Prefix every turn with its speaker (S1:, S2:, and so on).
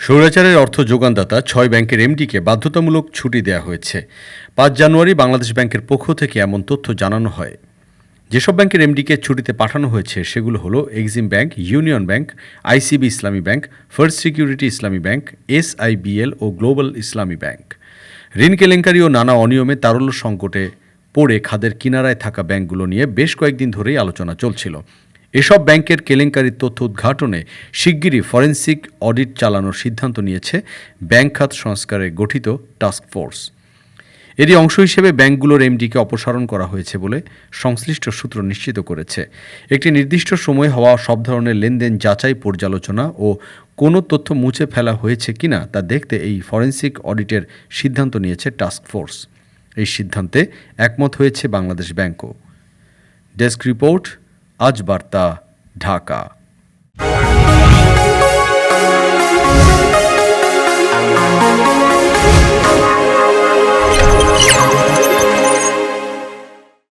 S1: স্বৈরাচারের অর্থ যোগানদাতা ছয় ব্যাংকের এমডিকে বাধ্যতামূলক ছুটি দেওয়া হয়েছে। পাঁচ জানুয়ারি বাংলাদেশ ব্যাংকের পক্ষ থেকে এমন তথ্য জানানো হয়। যেসব ব্যাংকের এমডিকে ছুটিতে পাঠানো হয়েছে, সেগুলো হলো Exim bank, union bank, ICB Islami bank, first security Islami bank, SIBL ও গ্লোবাল ইসলামী ব্যাংক। ঋণ কেলেঙ্কারি ও নানা অনিয়মে তারল্য সংকটে পড়ে খাদের কিনারায় থাকা ব্যাংকগুলো নিয়ে বেশ কয়েকদিন ধরেই আলোচনা চলছিল। এসব ব্যাংকের কেলেঙ্কারির তথ্য উদ্ঘাটনে শিগগিরই ফরেন্সিক অডিট চালানোর সিদ্ধান্ত নিয়েছে ব্যাংক খাত সংস্কারে গঠিত টাস্ক ফোর্স। এরই অংশ হিসেবে ব্যাংকগুলোর এমডিকে অপসারণ করা হয়েছে বলে সংশ্লিষ্ট সূত্র নিশ্চিত করেছে। একটি নির্দিষ্ট সময়ে হওয়া সব ধরনের লেনদেন যাচাই পর্যালোচনা ও কোনো তথ্য মুছে ফেলা হয়েছে কিনা তা দেখতে এই ফরেন্সিক অডিটের সিদ্ধান্ত নিয়েছে টাস্ক ফোর্স। এই সিদ্ধান্তে একমত হয়েছে বাংলাদেশ ব্যাংকও। ডেস্ক রিপোর্ট আজ বার্তা ঢাকা।